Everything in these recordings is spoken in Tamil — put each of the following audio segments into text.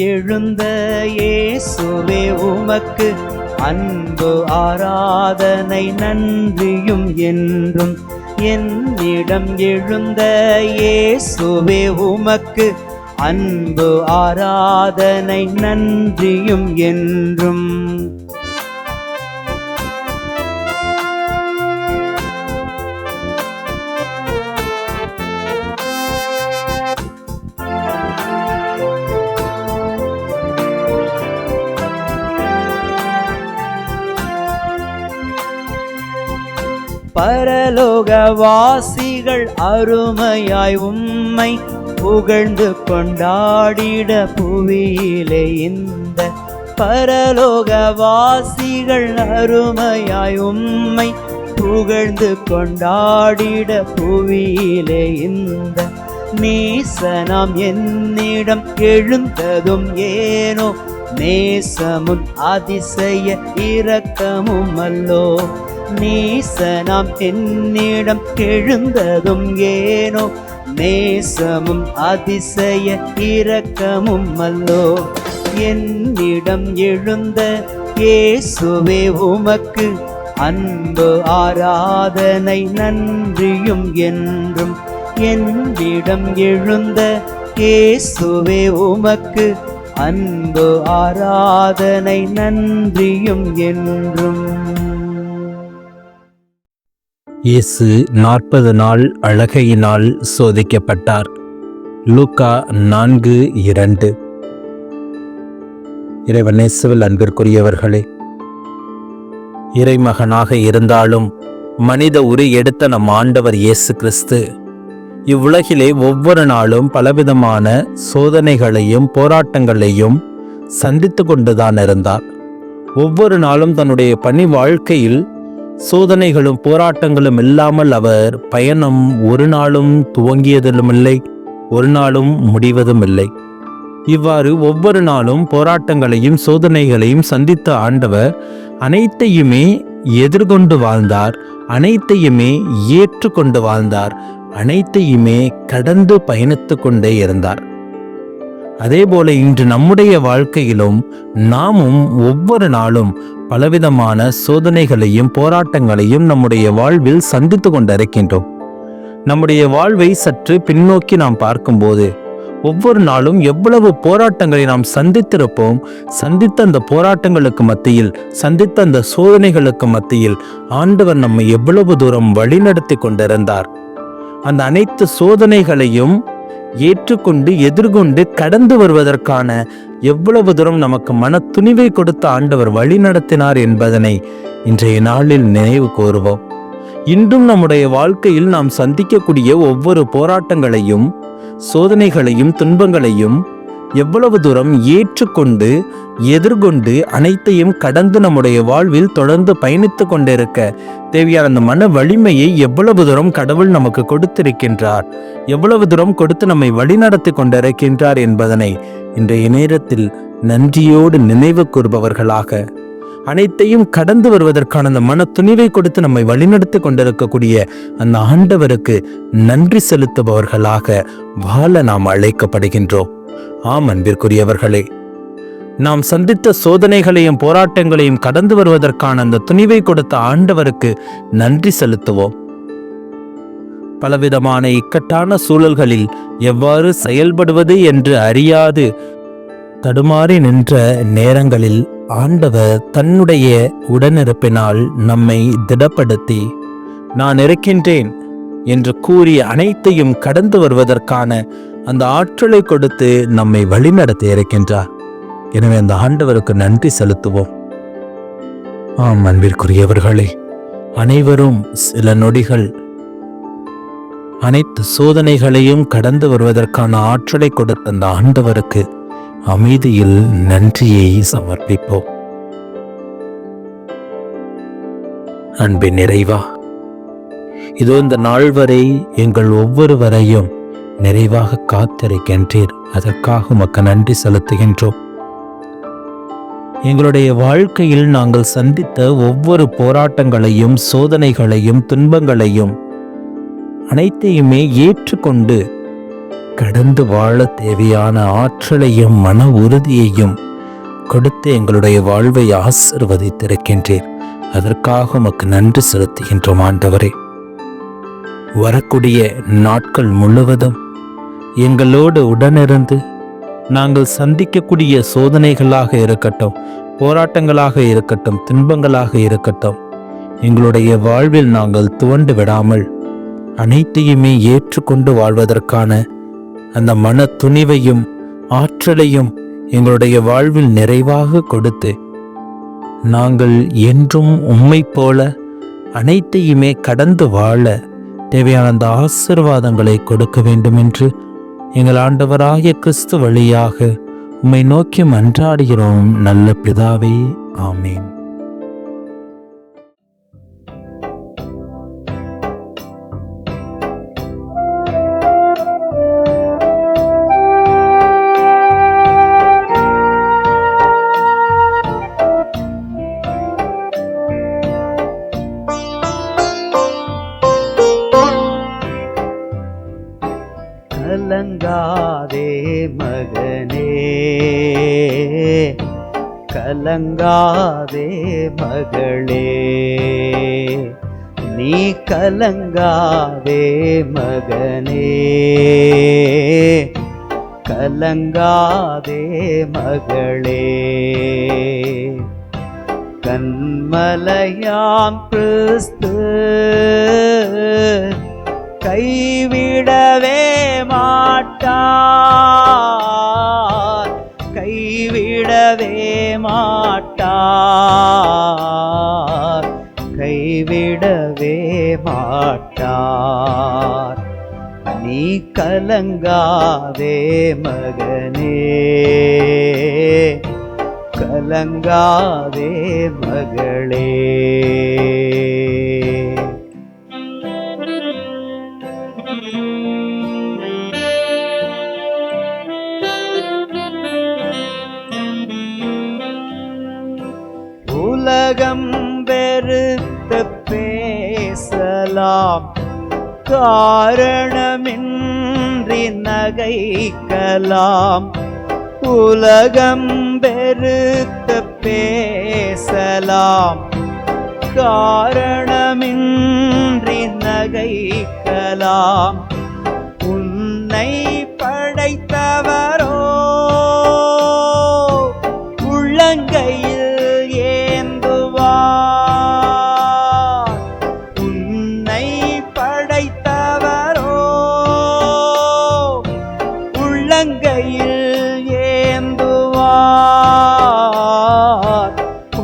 எழுந்த இயேசுவே உமக்கு அன்பு ஆராதனை நன்றியும் என்றும். என்னிடம் எழுந்த இயேசுவே உமக்கு அன்பு ஆராதனை நன்றியும் என்றும். பரலோகவாசிகள் அருமையாய் உம்மை புகழ்ந்து கொண்டாடிட புவியிலே இந்த பரலோகவாசிகள் அருமையாய் உம்மை புகழ்ந்து கொண்டாடிட புவியிலே இந்த நேசனம் என்னிடம் எழுந்ததும் ஏனோ நேசமும் அதிசய இரக்கமும் அல்லோ. நேசனம் என்னிடம் எழுந்ததும் ஏனோ நேசமும் அதிசய இரக்கமும் அல்லோ. என்னிடம் எழுந்த இயேசுவே உமக்கு அன்பு ஆராதனை நன்றியும் என்றும். என்னிடம் எழுந்த இயேசுவே உமக்கு அன்பு ஆராதனை நன்றியும் என்றும். இயேசு நாற்பது நாள் அழகையினால் சோதிக்கப்பட்டார். லூக்கா நான்கு இரண்டு. இறைவனேசுவில் அன்பிற்குரியவர்களே இறைமகனாக இருந்தாலும் மனித உரு எடுத்த நம் ஆண்டவர் இயேசு கிறிஸ்து இவ்வுலகிலே ஒவ்வொரு நாளும் பலவிதமான சோதனைகளையும் போராட்டங்களையும் சந்தித்து கொண்டுதான் இருந்தார். ஒவ்வொரு நாளும் தன்னுடைய பணி வாழ்க்கையில் சோதனைகளும் போராட்டங்களும் இல்லாமல் அவர் பயணம் ஒரு நாளும் துவங்கியதிலும் இல்லை ஒரு நாளும் முடிவதும் இல்லை இவ்வாறு ஒவ்வொரு நாளும் போராட்டங்களையும் சோதனைகளையும் சந்தித்த ஆண்டவர் அனைத்தையுமே எதிர்கொண்டு வாழ்ந்தார் அனைத்தையுமே ஏற்றுக்கொண்டு வாழ்ந்தார் அனைத்தையுமே கடந்து பயணித்து கொண்டே இருந்தார். அதேபோல இன்று நம்முடைய வாழ்க்கையிலும் நாமும் ஒவ்வொரு நாளும் பலவிதமான சோதனைகளையும் போராட்டங்களையும் நம்முடைய வாழ்வில் சந்தித்து கொண்டிருக்கின்றோம். நம்முடைய வாழ்வை சற்று பின்னோக்கி நாம் பார்க்கும்போது ஒவ்வொரு நாளும் எவ்வளவு போராட்டங்களை நாம் சந்தித்திருப்போம் சந்தித்த அந்த போராட்டங்களுக்கு மத்தியில் சந்தித்த அந்த சோதனைகளுக்கு மத்தியில் ஆண்டவர் நம்மை எவ்வளவு தூரம் வழிநடத்தி கொண்டிருந்தார். அந்த அனைத்து சோதனைகளையும் ஏற்றுக்கொண்டு எதிர்கொண்டு கடந்து வருவதற்கான எவ்வளவு தூரம் நமக்கு மன துணிவை கொடுத்த ஆண்டவர் வழி நடத்தினார் என்பதனை இன்றைய நாளில் நினைவு கூறுவோம். இன்றும் நம்முடைய வாழ்க்கையில் நாம் சந்திக்கக்கூடிய ஒவ்வொரு போராட்டங்களையும் சோதனைகளையும் துன்பங்களையும் எவ்வளவு தூரம் ஏற்றுக்கொண்டு எதிர்கொண்டு அனைத்தையும் கடந்து நம்முடைய வாழ்வில் தொடர்ந்து பயணித்து கொண்டிருக்க தேவையான அந்த மன வலிமையை எவ்வளவு தூரம் கடவுள் நமக்கு கொடுத்திருக்கின்றார் எவ்வளவு தூரம் கொடுத்து நம்மை வழிநடத்தி கொண்டிருக்கின்றார் என்பதனை இன்றைய நேரத்தில் நன்றியோடு நினைவு கூறுபவர்களாக அனைத்தையும் கடந்து வருவதற்கான அந்த மன துணிவை கொடுத்து நம்மை வழிநடத்தி கொண்டிருக்கக்கூடிய அந்த ஆண்டவருக்கு நன்றி செலுத்துபவர்களாக வாழ நாம் அழைக்கப்படுகின்றோம். ஆம் அன்பிற்குரியவர்களே. நாம் சந்தித்த சோதனைகளையும் போராட்டங்களையும் கடந்து வருவதற்கான அந்த துணிவை கொடுத்த ஆண்டவருக்கு நன்றி செலுத்துவோம். பலவிதமான இக்கட்டான சூழல்களில் எவ்வாறு செயல்படுவது என்று அறியாது. தடுமாறி நின்ற நேரங்களில் ஆண்டவர் தன்னுடைய உடனிருப்பினால் நம்மை திடப்படுத்தி நான் இருக்கின்றேன் என்று கூறி அனைத்தையும் கடந்து வருவதற்கான அந்த ஆற்றலை கொடுத்து நம்மை வழிநடத்தி இருக்கின்றார். எனவே அந்த ஆண்டவருக்கு நன்றி செலுத்துவோம். ஆம் அன்பிற்குரியவர்களே அனைவரும் சில நொடிகள் அனைத்து சோதனைகளையும் கடந்து வருவதற்கான ஆற்றலை கொடுத்த அந்த ஆண்டவருக்கு அமைதியில் நன்றியை சமர்ப்பிப்போம். அன்பின் நிறைவா இதோ இந்த நாள் வரை எங்கள் ஒவ்வொருவரையும் நிறைவாக காத்திருக்கின்றீர். அதற்காக உமக்கு நன்றி செலுத்துகின்றோம். எங்களுடைய வாழ்க்கையில் நாங்கள் சந்தித்த ஒவ்வொரு போராட்டங்களையும் சோதனைகளையும் துன்பங்களையும் அனைத்தையுமே ஏற்றுக்கொண்டு கடந்து வாழ தேவையான ஆற்றலையும் மன உறுதியையும் கொடுத்து எங்களுடைய வாழ்வை ஆசிர்வதித்திருக்கின்றீர். அதற்காக உமக்கு நன்றி செலுத்துகின்றோம் ஆண்டவரே. வரக்கூடிய நாட்கள் முழுவதும் எங்களோடு உடனிருந்து நாங்கள் சந்திக்கக்கூடிய சோதனைகளாக இருக்கட்டும் போராட்டங்களாக இருக்கட்டும் துன்பங்களாக இருக்கட்டும் எங்களுடைய வாழ்வில் நாங்கள் துவண்டு விடாமல் அனைத்தையுமே ஏற்றுக்கொண்டு வாழ்வதற்கான அந்த மன துணிவையும் ஆற்றலையும் எங்களுடைய வாழ்வில் நிறைவாக கொடுத்து நாங்கள் என்றும் உம்மை போல அனைத்தையுமே கடந்து வாழ தேவையான அந்த ஆசிர்வாதங்களை கொடுக்க வேண்டும் என்று எங்கள் ஆண்டவராகிய கிறிஸ்து வழியாக உம்மை நோக்கி மன்றாடுகிறோம் நல்ல பிதாவே. ஆமீன். கலங்காதே மகளே. நீ கலங்காதே மகனே. கலங்காதே மகளே. கண்மலையாம் கிறிஸ்து நீ கலங்காதே மகனே. கலங்காதே மகளே. காரணமின்றி நகைக்கலாம். உலகம் பெருத்து பேசலாம். காரணமின்றி நகைக்கலாம். உன்னை படைத்தவர்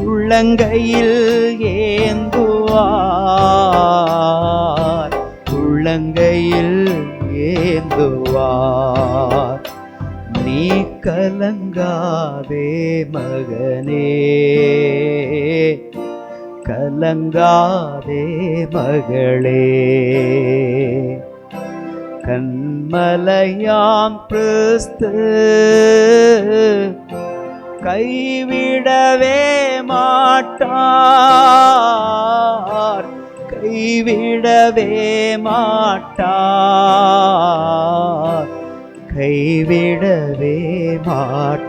உள்ளங்கையில் ஏந்துவார். உள்ளங்கையில் ஏந்துவார். நீ கலங்காதே மகனே. கலங்காதே மகளே. கண்மலையாம் கிறிஸ்து கைவிடவே மாட்டார். கைவிடவே மாட்டார். கைவிடவே மாட்டார்.